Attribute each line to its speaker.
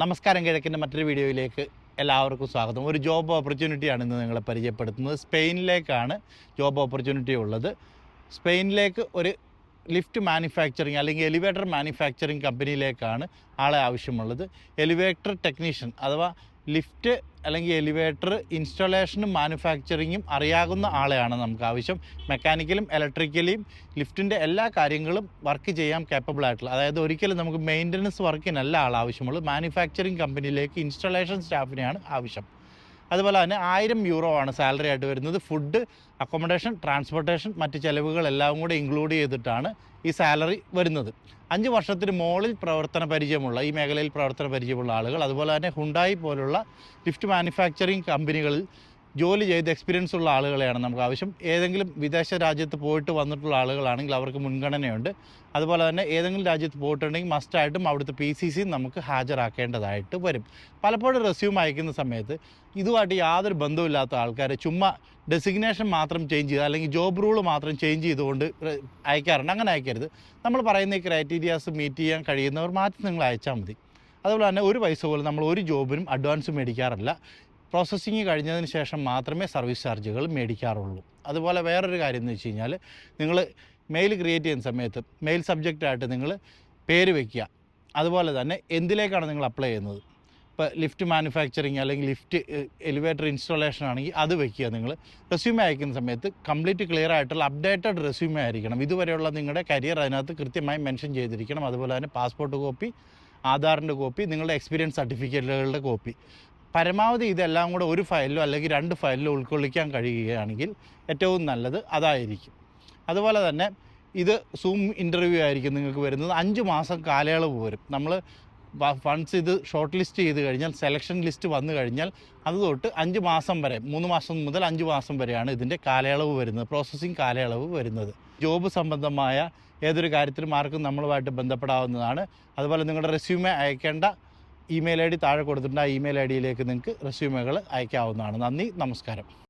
Speaker 1: നമസ്കാരം കിഴക്കിന്റെ മറ്റൊരു വീഡിയോയിലേക്ക് എല്ലാവർക്കും സ്വാഗതം. ഒരു ജോബ് ഓപ്പർച്യൂണിറ്റിയാണ് ഇന്ന് നിങ്ങളെ പരിചയപ്പെടുത്തുന്നത്. സ്പെയിനിലേക്കാണ് ജോബ് ഓപ്പർച്യൂണിറ്റി ഉള്ളത്. സ്പെയിനിലേക്ക് ഒരു ലിഫ്റ്റ് മാനുഫാക്ചറിങ് അല്ലെങ്കിൽ എലിവേറ്റർ മാനുഫാക്ചറിങ് കമ്പനിയിലേക്കാണ് ആളെ ആവശ്യമുള്ളത്. എലിവേറ്റർ ടെക്നീഷ്യൻ അഥവാ ലിഫ്റ്റ് അല്ലെങ്കിൽ എലിവേറ്റർ ഇൻസ്റ്റലേഷനും മാനുഫാക്ചറിങ്ങും അറിയാവുന്ന ആളെയാണ് നമുക്ക് ആവശ്യം. മെക്കാനിക്കലും ഇലക്ട്രിക്കലിയും ലിഫ്റ്റിന്റെ എല്ലാ കാര്യങ്ങളും വർക്ക് ചെയ്യാൻ കേപ്പബിൾ ആയിട്ടുള്ള അതായത് ഒരിക്കലും നമുക്ക് മെയിന്റനൻസ് വർക്കിനല്ല ആൾ ആവശ്യമുള്ളൂ മാനുഫാക്ചറിങ് കമ്പനിയിലേക്ക് ഇൻസ്റ്റലേഷൻ സ്റ്റാഫിനെയാണ് ആവശ്യം. അതുപോലെ തന്നെ ആയിരം യൂറോ ആണ് സാലറി ആയിട്ട് വരുന്നത്. ഫുഡ് അക്കോമഡേഷൻ ട്രാൻസ്പോർട്ടേഷൻ മറ്റ് ചിലവുകളെല്ലാം കൂടെ ഇൻക്ലൂഡ് ചെയ്തിട്ടാണ് ഈ സാലറി വരുന്നത്. അഞ്ച് വർഷത്തിന് മുകളിൽ പ്രവർത്തന പരിചയമുള്ള ഈ മേഖലയിൽ പ്രവർത്തന പരിചയമുള്ള ആളുകൾ അതുപോലെ തന്നെ ഹുണ്ടായി പോലുള്ള ലിഫ്റ്റ് മാനുഫാക്ചറിങ് കമ്പനികളിൽ ജോലി ചെയ്ത് എക്സ്പീരിയൻസ് ഉള്ള ആളുകളെയാണ് നമുക്ക് ആവശ്യം. ഏതെങ്കിലും വിദേശ രാജ്യത്ത് പോയിട്ട് വന്നിട്ടുള്ള ആളുകളാണെങ്കിൽ അവർക്ക് മുൻഗണനയുണ്ട്. അതുപോലെ തന്നെ ഏതെങ്കിലും രാജ്യത്ത് പോയിട്ടുണ്ടെങ്കിൽ മസ്റ്റായിട്ടും അവിടുത്തെ പി സി സി നമുക്ക് ഹാജരാക്കേണ്ടതായിട്ട് വരും. പലപ്പോഴും റെസ്യൂം അയക്കുന്ന സമയത്ത് ഇതുമായിട്ട് യാതൊരു ബന്ധമില്ലാത്ത ആൾക്കാരെ ചുമ്മാ ഡെസിഗ്നേഷൻ മാത്രം ചേഞ്ച് ചെയ്ത് അല്ലെങ്കിൽ ജോബ് റൂൾ മാത്രം ചേഞ്ച് ചെയ്തുകൊണ്ട് അയക്കാറുണ്ട്. അങ്ങനെ അയക്കരുത്. നമ്മൾ പറയുന്ന ഈ ക്രൈറ്റീരിയാസ് മീറ്റ് ചെയ്യാൻ കഴിയുന്നവർ മാറ്റി നിങ്ങൾ അയച്ചാൽ മതി. അതുപോലെ തന്നെ ഒരു പൈസ പോലും നമ്മൾ ഒരു ജോബിനും അഡ്വാൻസ് മേടിക്കാറില്ല. പ്രോസസ്സിങ് കഴിഞ്ഞതിന് ശേഷം മാത്രമേ സർവീസ് ചാർജുകൾ മേടിക്കാറുള്ളൂ. അതുപോലെ വേറൊരു കാര്യം എന്ന് വെച്ച് കഴിഞ്ഞാൽ നിങ്ങൾ മെയിൽ ക്രിയേറ്റ് ചെയ്യുന്ന സമയത്ത് മെയിൽ സബ്ജക്റ്റായിട്ട് നിങ്ങൾ പേര് വയ്ക്കുക അതുപോലെ തന്നെ എന്തിലേക്കാണ് നിങ്ങൾ അപ്ലൈ ചെയ്യുന്നത്? ഇപ്പോൾ ലിഫ്റ്റ് മാനുഫാക്ചറിങ് അല്ലെങ്കിൽ ലിഫ്റ്റ് എലിവേറ്റർ ഇൻസ്റ്റാളേഷൻ ആണെങ്കിൽ അത് വെക്കുക നിങ്ങൾ റെസ്യൂമേ അയക്കുന്ന സമയത്ത് കംപ്ലീറ്റ് ക്ലിയർ ആയിട്ടുള്ള അപ്ഡേറ്റഡ് റെസ്യൂമേ ആയിരിക്കണം. ഇതുവരെയുള്ള നിങ്ങളുടെ കരിയർ അതിനകത്ത് കൃത്യമായി മെൻഷൻ ചെയ്തിരിക്കണം. അതുപോലെ തന്നെ പാസ്പോർട്ട് കോപ്പി ആധാറിന്റെ കോപ്പി നിങ്ങളുടെ എക്സ്പീരിയൻസ് സർട്ടിഫിക്കറ്റുകളുടെ കോപ്പി. പരമാവധി ഇതെല്ലാം കൂടെ ഒരു ഫയലിലോ അല്ലെങ്കിൽ രണ്ട് ഫയലിലോ ഉൾക്കൊള്ളിക്കാൻ കഴിയുകയാണെങ്കിൽ ഏറ്റവും നല്ലത് അതായിരിക്കും. അതുപോലെ തന്നെ ഇത് സൂം ഇന്റർവ്യൂ ആയിരിക്കും നിങ്ങൾക്ക് വരുന്നത്. അഞ്ച് മാസം കാലയളവ് വരും നമ്മൾ ഫണ്ട്സ് ഇത് ഷോർട്ട് ലിസ്റ്റ് ചെയ്ത് കഴിഞ്ഞാൽ സെലക്ഷൻ ലിസ്റ്റ് വന്നു കഴിഞ്ഞാൽ അത് തൊട്ട് അഞ്ച് മാസം വരെ മൂന്ന് മാസം മുതൽ അഞ്ച് മാസം വരെയാണ് ഇതിന്റെ കാലയളവ് വരുന്നത് പ്രോസസ്സിങ് കാലയളവ് വരുന്നത്. ജോബ് സംബന്ധമായ ഏതൊരു കാര്യത്തിലും ആർക്കും നമ്മളുമായിട്ട് ബന്ധപ്പെടാവുന്നതാണ്. അതുപോലെ നിങ്ങളുടെ റെസ്യൂമെ അയക്കേണ്ട ഇമെയിൽ ഐ ഡി താഴെ കൊടുത്തിട്ടുണ്ട്. ആ ഇമെയിൽ ഐ ഡിയിലേക്ക് നിങ്ങൾക്ക് റെസ്യൂമുകൾ അയക്കാവുന്നതാണ്. നന്ദി നമസ്കാരം.